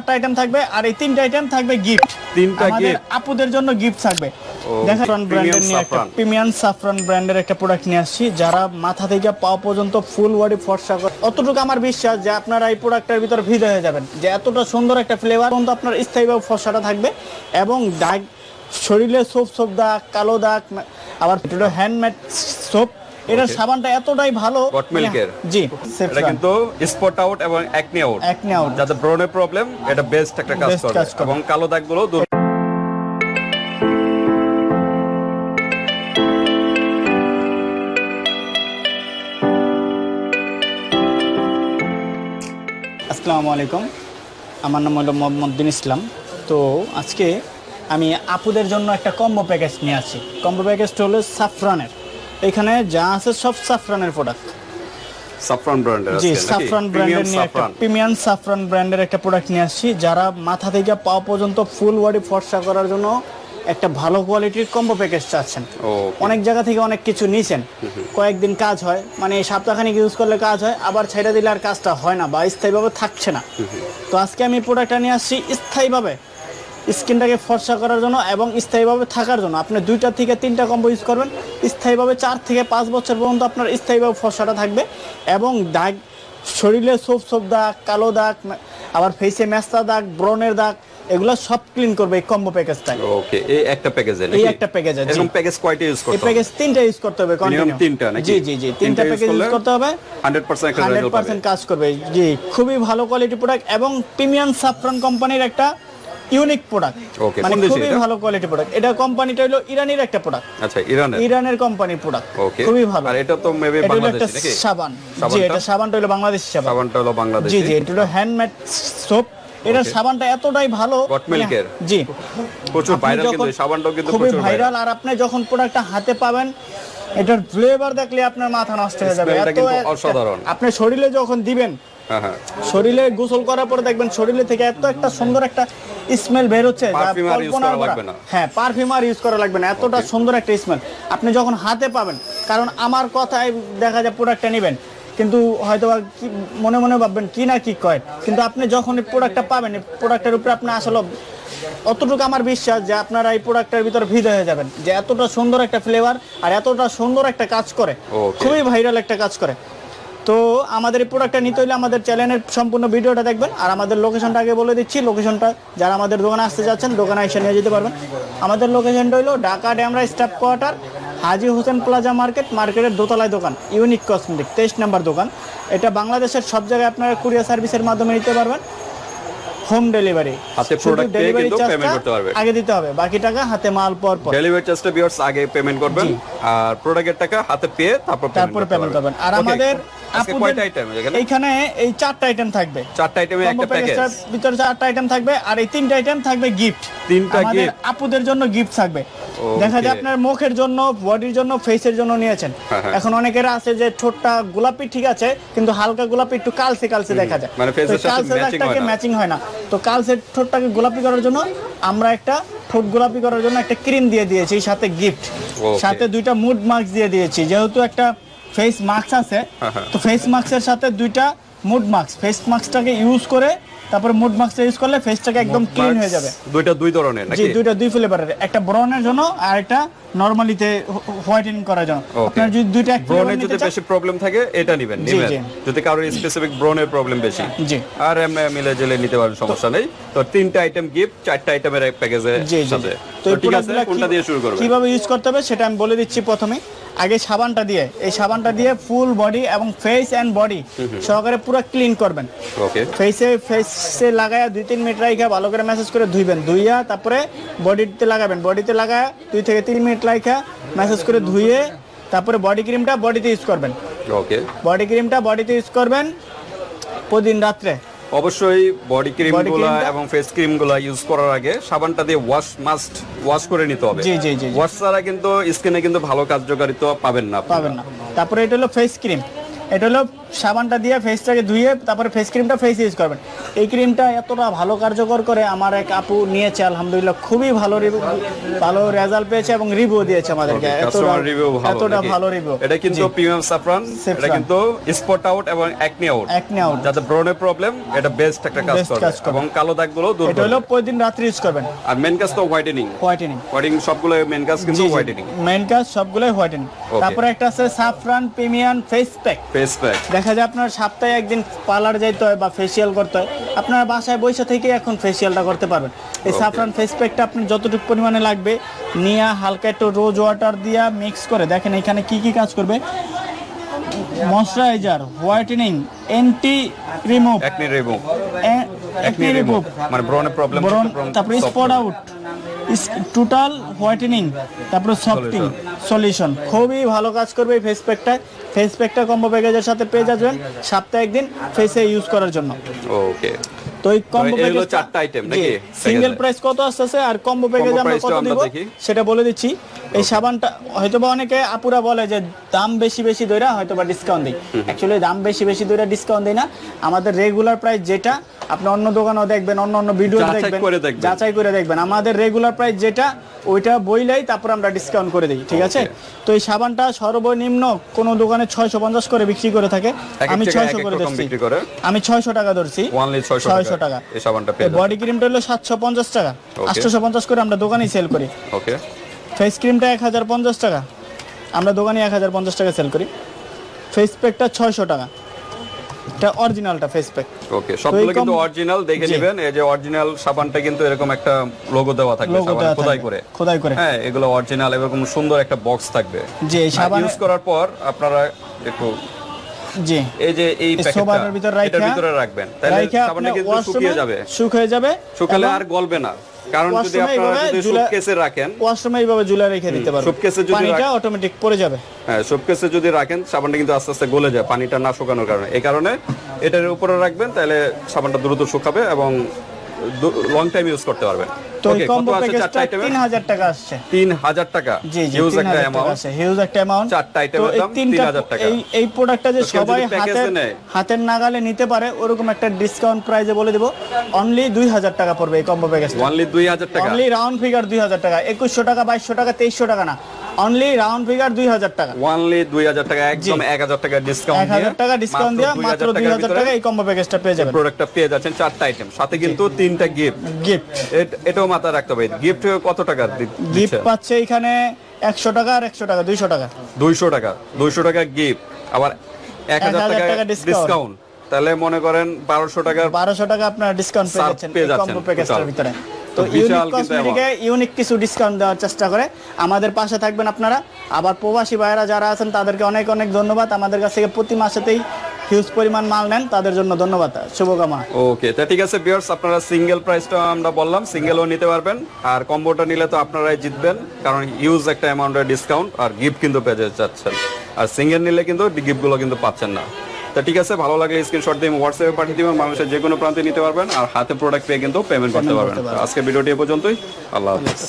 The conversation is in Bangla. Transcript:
চারটা আইটেম থাকবে আর এই তিনটা আইটেম থাকবে গিফট তিনটা gift? আপুদের জন্য গিফট থাকবে। ব্র্যান্ডের নিয়ে একটা প্রিমিয়াম সাফরান ব্র্যান্ডের একটা প্রোডাক্ট নিয়ে আসছি। যারা মাথা থেকে পা পর্যন্ত ফুল বডি ফর্সা করে অতটুকু আমার বিশ্বাস যে আপনারা এই প্রোডাক্টের ভিতর ভিজে হয়ে যাবেন। যে এতটা সুন্দর একটা ফ্লেভার কিন্তু আপনার স্থায়ীভাবে ফর্সাটা থাকবে এবং দাগ শরীরে সোপ সোপ দাগ কালো দাগ আবার হ্যান্ডমেড সোপ এটার সাবানটা এতটাই ভালো। Got milk এর? জি এটা কিন্তু স্পট আউট এবং একনি আউট Acne out। যাতে ব্রনের প্রবলেম এটা বেস্ট একটা কাজ করবে। এবং কালো দাগগুলো দূর আসসালামু আলাইকুম। আমার নাম হলো মোহাম্মদিন ইসলাম। তো আজকে আমি আপুদের জন্য একটা কম্বো প্যাকেজ নিয়ে আসি। কম্বো প্যাকেজটা হলো সাফরানের এখানে যা আছে সব সাফরানের প্রোডাক্ট সাফরান ব্র্যান্ডের জি সাফরান ব্র্যান্ডের নিয়ে একটা প্রিমিয়াম সাফরান ব্র্যান্ডের একটা প্রোডাক্ট নিয়ে আসছি। যারা মাথা থেকে পা পর্যন্ত ফুল বডি ফর্সা করার জন্য একটা ভালো কোয়ালিটির কম্বো প্যাকেজ চাচ্ছেন। অনেক জায়গা থেকে অনেক কিছু নিছেন। কয়েকদিন কাজ হয় মানে সপ্তাহখানিক ইউজ করলে কাজ হয় আবার ছেড়ে দিলে আর কাজটা হয় না বা স্থায়ীভাবে থাকছে না। তো আজকে আমি প্রোডাক্টটা নিয়ে আসছি স্থায়ীভাবে। স্কিনটাকে ফর্সা করার জন্য এবং স্থায়ীভাবে থাকার জন্য। আপনি দুইটা থেকে তিনটা কম্বো ইউজ করবেন। স্থায়ীভাবে চার থেকে পাঁচ বছর পর্যন্ত আপনার স্থায়ীভাবে ফর্সাটা থাকবে এবং দাগ শরীরে সোপ সোপ দাগ কালো দাগ আবার ফেসে মেস্তা দাগ ব্রনের দাগ এগুলো সব ক্লিন করবে এই কম্বো প্যাকেজটা ওকে এই একটা প্যাকেজে এই একটা package এ, জি। এরকম প্যাকেজ কয়টা ইউজ করতে হবে? প্যাকেজ তিনটা ইউজ করতে হবে continue। তিনটা নাকি? জি জি জি তিনটা প্যাকেজ ইউজ করতে হবে। 100% একটা হান্ড্রেড রেজাল্ট পাবে পার্সেন্ট কাজ করবে জি। খুবই ভালো কোয়ালিটি প্রোডাক্ট এবং প্রিমিয়াম সাফরান কোম্পানির একটা ইউনিক প্রোডাক্ট মানে খুবই ভালো কোয়ালিটি প্রোডাক্ট এটা কোম্পানিটা হলো ইরানের একটা প্রোডাক্ট আচ্ছা ইরানের? ইরানের কোম্পানির প্রোডাক্ট ওকে খুবই ভালো। আর এটা তো মেবি এটা বাংলাদেশি নাকি? সাবান। জি এটা সাবানটা হলো বাংলাদেশি সাবান। সাবানটা হলো বাংলাদেশি? জি জি এটা হলো হ্যান্ডমেড সোপ এটার সাবানটা এতটাই ভালো। Milk জি। প্রচুর ভাইরাল কিন্তু সাবানটাও কিন্তু খুবই ভাইরাল আর আপনি যখন প্রোডাক্টটা হাতে পাবেন এটার ফ্লেভার দেখলে আপনার মাথা নষ্ট হয়ে যাবে। এত কিন্তু অসাধারণ। আপনি শরীরে যখন দিবেন হ্যাঁ হ্যাঁ। শরীরে গোসল করার পরে দেখবেন শরীরে থেকে এত একটা সুন্দর একটা স্মেল বের হচ্ছে। হ্যাঁ পারফিউম আর ইউজ করা লাগবে না। এতটা সুন্দর একটা স্মেল আপনি যখন হাতে পাবেন কারণ আমার কথায় দেখা যায় প্রোডাক্টটা নেবেন কিন্তু হয়তো বা কি মনে মনে ভাববেন কি না কি কয়? কিন্তু আপনি যখন এই প্রোডাক্টটা পাবেন প্রোডাক্টের উপরে আপনি আসলে অতটুকু আমার বিশ্বাস যে আপনারা এই প্রোডাক্টের ভিতর ভিজে হয়ে যাবেন যে এতটা সুন্দর একটা ফ্লেভার আর এতটা সুন্দর একটা কাজ করে। খুবই ভাইরাল একটা কাজ করে। তো আমাদের এই প্রোডাক্টটা নিতে হলে আমাদের চ্যানেলের সম্পূর্ণ ভিডিওটা দেখবেন আর আমাদের লোকেশনটা আগে বলে দিচ্ছি লোকেশনটা যারা আমাদের দোকানে আসতে যাচ্ছেন দোকানে এসে নিয়ে যেতে পারবেন। আমাদের লোকেশনটা হলো Dhaka Demra staff quarter Haji Hossain plaza market মার্কেটের দোতলায় দোকান ইউনিক কসমেটিক তেইশ নাম্বার দোকান। এটা বাংলাদেশের সব জায়গায় আপনারা কুরিয়ার সার্ভিসের মাধ্যমে নিতে পারবেন। Home delivery. হাতে পেয়ে কিন্তু payment করতে পারবে। আগে দিতে হবে বাকি টাকা হাতে মাল পর পর। ডেলিভারি চার্জটা ভিউয়ার্স আগে পেমেন্ট করবেন আর প্রোডাক্টের টাকা হাতে পেয়ে তারপর তারপরে পেমেন্ট করবেন। আর আমাদের এখানে? এইখানে এই চারটা আইটেম থাকবে। চারটা আইটেমে একটা প্যাকেজ ভিতরে চারটা আইটেম থাকবে আর এই তিনটা আইটেম থাকবে গিফট তিনটা gift? আপুদের জন্য গিফট থাকবে। দেখা যায় আপনার মুখের জন্য বডির জন্য ফেসের জন্য নিয়েছেন। হ্যাঁ, হ্যাঁ। এখন অনেকের আছে যে ঠোঁটটা গোলাপি ঠিক আছে কিন্তু হালকা গোলাপি একটু কালসে কালসে দেখা যায়। মানে এর সাথে। ম্যাচিং হয় না। তো কালসের ঠোঁটটাকে গোলাপি করার জন্য আমরা একটা ঠোঁট গোলাপি করার জন্য একটা ক্রিম দিয়ে দিয়েছি সাথে গিফট সাথে দুইটা মুড মাস্ক দিয়ে দিয়েছি। যেহেতু একটা ফেস মাস্ক আছে হ্যাঁ, হ্যাঁ। তো ফেস মাস্কের সাথে দুইটা মুড মাস্ক ফেস মাস্কটাকে ইউজ করে তারপরে মুড মাস্কটা ইউজ করলে ফেসটাকে একদম ক্লিন হয়ে যাবে। দুইটা দুই ধরনের নাকি? জি দুইটা দুই ফ্লেভারের একটা ব্রাউনের জন্য আর একটা নরমালিতে হোয়াইটেনিং করার জন্য. আপনার যদি দুইটা flavor যদি বেশি প্রবলেম থাকে এটা নেবেন নেবেন। যদি কারোর স্পেসিফিক ব্রনের প্রবলেম বেশি। জি। আর এমনি মিলে জেলে নিতে পারেন সমস্যা নেই। তো তিনটা আইটেম গিফট চারটা আইটেমের এক প্যাকেজে সাথে। তো তো ঠিক আছে কোনটা দিয়ে শুরু করবেন? কীভাবে ইউজ করতে হবে সেটা আমি বলে দিচ্ছি প্রথমে আগে সাবানটা দিয়ে এই সাবানটা দিয়ে ফুল বডি এবং ফেস এন্ড বডি সহকারে পুরো ক্লিন করবেন। ওকে ফেসে ফেসে লাগায়া দুই তিন মিনিট রাখা ভালো করে ম্যাসেজ করে ধুইবেন। ধুইয়া তারপরে বডিতে লাগাবেন। বডিতে লাগায়া দুই থেকে তিন মিনিট রাখা ম্যাসেজ করে ধুয়ে তারপরে বডি ক্রিমটা বডিতে ইউজ করবেন। ওকে বডি ক্রিমটা বডিতে ইউজ করবেন প্রতিদিন রাত্রে। অবশ্যই বডি ক্রিমগুলা এবং ফেস ক্রিমগুলা ইউজ করার আগে সাবানটা দিয়ে ওয়াশ মাস্ট ওয়াশ করে নিতে হবে। জি, জি, জি। ওয়াশ ছাড়া কিন্তু স্কিনে কিন্তু ভালো কার্যকারিতা পাবেন না পাবেন না। তারপরে এটা হলো ফেস ক্রিম এটা হলো সাবানটা দিয়ে ফেসটাকে ধুয়ে তারপরে ফেস ক্রিমটা ফেস ইউজ করবেন। এই ক্রিমটা এতটা ভালো কার্যকর করে আমার এক আপু নিয়েছে আলহামদুলিল্লাহ খুবই ভালো রিভিউ ভালো রেজাল্ট পেয়েছে এবং রিভিউ দিয়েছে আমাদেরকে। এতটা এতটা ভালো রিভিউ এটা কিন্তু প্রিমিয়াম সাফরান এটা কিন্তু স্পট আউট এবং অ্যাকনি আউট একনি আউট যাতে ব্রনের প্রবলেম এটা বেস্ট একটা কাজ করবে। এবং কালো দাগগুলো দূর এটা হলো প্রতিদিন রাত্রি ইউজ করবেন। আর মেন কাজ তো হোয়াইটেনিং হোয়াইটেনিং হোয়াইটিং সবগুলো মেন কাজ কিন্তু হোয়াইটেনিং মেন কাজ সবগুলোই হোয়াইটেনিং তারপরে একটা আছে saffron premium face pack face pack দেখা যায় আপনার সপ্তাহে একদিন পার্লার যাইতে হয় বা ফেসিয়াল করতে হয়। আপনার বাসায় বসে থেকে এখন ফেসিয়ালটা করতে পারবেন। এই সাফরান ফেস প্যাকটা আপনার যতটুকু পরিমাণে লাগবে নিয়ে হালকা একটু রোজ ওয়াটার দিয়া মিক্স করে। দেখেন এখানে কি কি কাজ করবে? Moisturiser whitening anti remove acne remove acne remove মানে ব্রনের প্রবলেম তারপরে স্পট আউট টোটাল হোয়াইটেনিং তারপরে সফটিং সলিউশন খুবই ভালো কাজ করবে এই ফেস প্যাকটা ফেস প্যাকটা কম্বো প্যাকেজের সাথে পেয়ে যাবেন সপ্তাহে একদিন ফেসে ইউজ করার জন্য। ওকে তো এই কম্বো প্যাকেজ চারটা আইটেম নাকি? সিঙ্গেল প্রাইস কত আসছে আর কম্বো প্যাকেজ আমরা কত দিব? সেটা বলে দিচ্ছি। এই সাবানটা হয়তোবা অনেকে আপুরা বলে যে দাম বেশি বেশি দইরা হয়তোবা ডিসকাউন্ট দিই। অ্যাকচুয়ালি দাম বেশি বেশি দইরা ডিসকাউন্ট দিই না। আমাদের রেগুলার প্রাইস যেটা আপনি অন্য দোকানেও দেখবেন অন্য অন্য ভিডিও দেখবেন যাচাই করে দেখবেন। আমাদের রেগুলার প্রাইস যেটা ওইটা বইলাই তারপর আমরা ডিসকাউন্ট করে দিই ঠিক আছে? তো এই সাবানটা সর্বনিম্ন কোন দোকানে ছয়শো পঞ্চাশ করে বিক্রি করে থাকে। আমি জায়গায় ছয়শো এক এক করে করে। আমি ছয়শো টাকা ধরছি। ওয়ানলি 600 ছয়শো টাকা। এই সাবানটা পেয়ে বডি ক্রিমটা হলো সাতশো পঞ্চাশ টাকা। আটশোশো পঞ্চাশ করে আমরা দোকানেই সেল করি। ওকে ফেস ক্রিমটা এক হাজার পঞ্চাশ টাকা। আমরা দোকানে এক হাজার পঞ্চাশ টাকা সেল করি। ফেস প্যাকটা ছয়শো টাকা। এটা অরিজিনালটা ফেস প্যাক ওকে সবগুলো কিন্তু অরিজিনাল দেখে নেবেন। এই যে অরিজিনাল সাবানটা কিন্তু এরকম একটা লোগো দেওয়া থাকবে সাবান খোদাই করে। খোদাই করে। হ্যাঁ এগুলো অরিজিনাল এরকম সুন্দর একটা বক্স থাকবে। যে সাবান ইউজ করার পর আপনারা একটু জি। এই যে এই এই ভিতর রাইখা- এটার ভিতরে রাখবেন। তাহলে সাবানটা কিন্তু শুকিয়ে যাবে। শুকিয়ে যাবে শুকালে আর গলবে না। কারণ যদি ওয়াশরুমে আপনারা যদি ঝুলা- রাখেন ওয়াশরুমে এইভাবে ঝুলা রেখে দিতে পারবেন সুটকেসে যদি পানিটা অটোমেটিক পড়ে যাবে। হ্যাঁ যদি রাখেন সাবানটা কিন্তু আস্তে আস্তে গলে যায় পানিটা না শুকানোর কারণে। এই কারণে এটার উপরে রাখবেন তাহলে সাবানটা দ্রুত শুকাবে এবং লং টাইম ইউজ করতে পারবেন তো এই ওকে কত কম্বো আছে চারটা প্যাকেজটা আইটেমে তিন হাজার টাকা আসছে। তিন হাজার টাকা। জি জি হিউজ একটা অ্যামাউন্ট আছে হিউজ একটা অ্যামাউন্ট চারটা item-এর দাম 3,000 টাকা। এই এই প্রোডাক্টটা যে সবাই এ হাতের নাগালে নিতে পারে ওরকম একটা ডিসকাউন্ট প্রাইজে বলে দিব। অনলি দুই হাজার টাকা পড়বে এই কম্বো প্যাকেজটা দুই হাজার টাকা। অনলি রাউন্ড ফিগার দুই হাজার টাকা। একুশশো টাকা বাইশশো টাকা তেইশশো টাকা না। অনলি রাউন্ড ফিগার দুই হাজার টাকা। ওয়ানলি দুই হাজার টাকা একদম এক হাজার টাকা ডিসকাউন্ট এক হাজার টাকা ডিসকাউন্ট দিয়ে মাত্র দুই হাজার টাকা এই কম্বো প্যাকেজটা পেয়ে যাবেন। প্রোডাক্টটা পেয়ে যাচ্ছেন চারটা আইটেম সাথে কিন্তু তিনটা গিফট গিফট এটাও মাথায় রাখতে হবে। গিফট কত টাকা গিফট পাচ্ছে এখানে একশো টাকা আর একশো টাকা দুইশো টাকা। দুইশো টাকা। দুইশো টাকা গিফট আবার এক হাজার টাকা টাকা ডিসকাউন্ট তাহলে মনে করেন বারোশো টাকার বারোশো টাকা আপনার ডিসকাউন্ট পেয়ে যাচ্ছেন প্যাকেজটার ভিতরে। তো ইউনিক কসমেটিকে ইউনিক কিছু ডিসকাউন্ট দেওয়ার চেষ্টা করে। আমাদের পাশে থাকবেন আপনারা। আবার প্রবাসী ভাইয়েরা যারা আছেন তাদেরকে অনেক অনেক ধন্যবাদ। আমাদের কাছ থেকে প্রতি মাসেতেই হিউজ পরিমাণ মাল নেন তাদের জন্য ধন্যবাদ শুভকামনা। ওকে তা ঠিক আছে বিয়ার্স আপনারা সিঙ্গেল প্রাইসটা আমরা বললাম সিঙ্গেলও নিতে পারবেন। আর কম্বোটা নিলে তো আপনারাই জিতবেন কারণ ইউজ একটা অ্যামাউন্টের ডিসকাউন্ট আর গিফট কিন্তু পেয়ে যাচ্ছেন। আর সিঙ্গেল নিলে কিন্তু গিফটগুলো কিন্তু পাচ্ছেন না। তা ঠিক আছে ভালো লাগলে স্ক্রিনশট দিয়ে হোয়াটসঅ্যাপে পাঠিয়ে দিবেন মানুষের যে কোনো প্রান্তে নিতে পারবেন আর হাতে প্রোডাক্ট পেয়ে কিন্তু পেমেন্ট করতে পারবেন। আজকে ভিডিওটি এ পর্যন্তই আল্লাহ হাফিজ।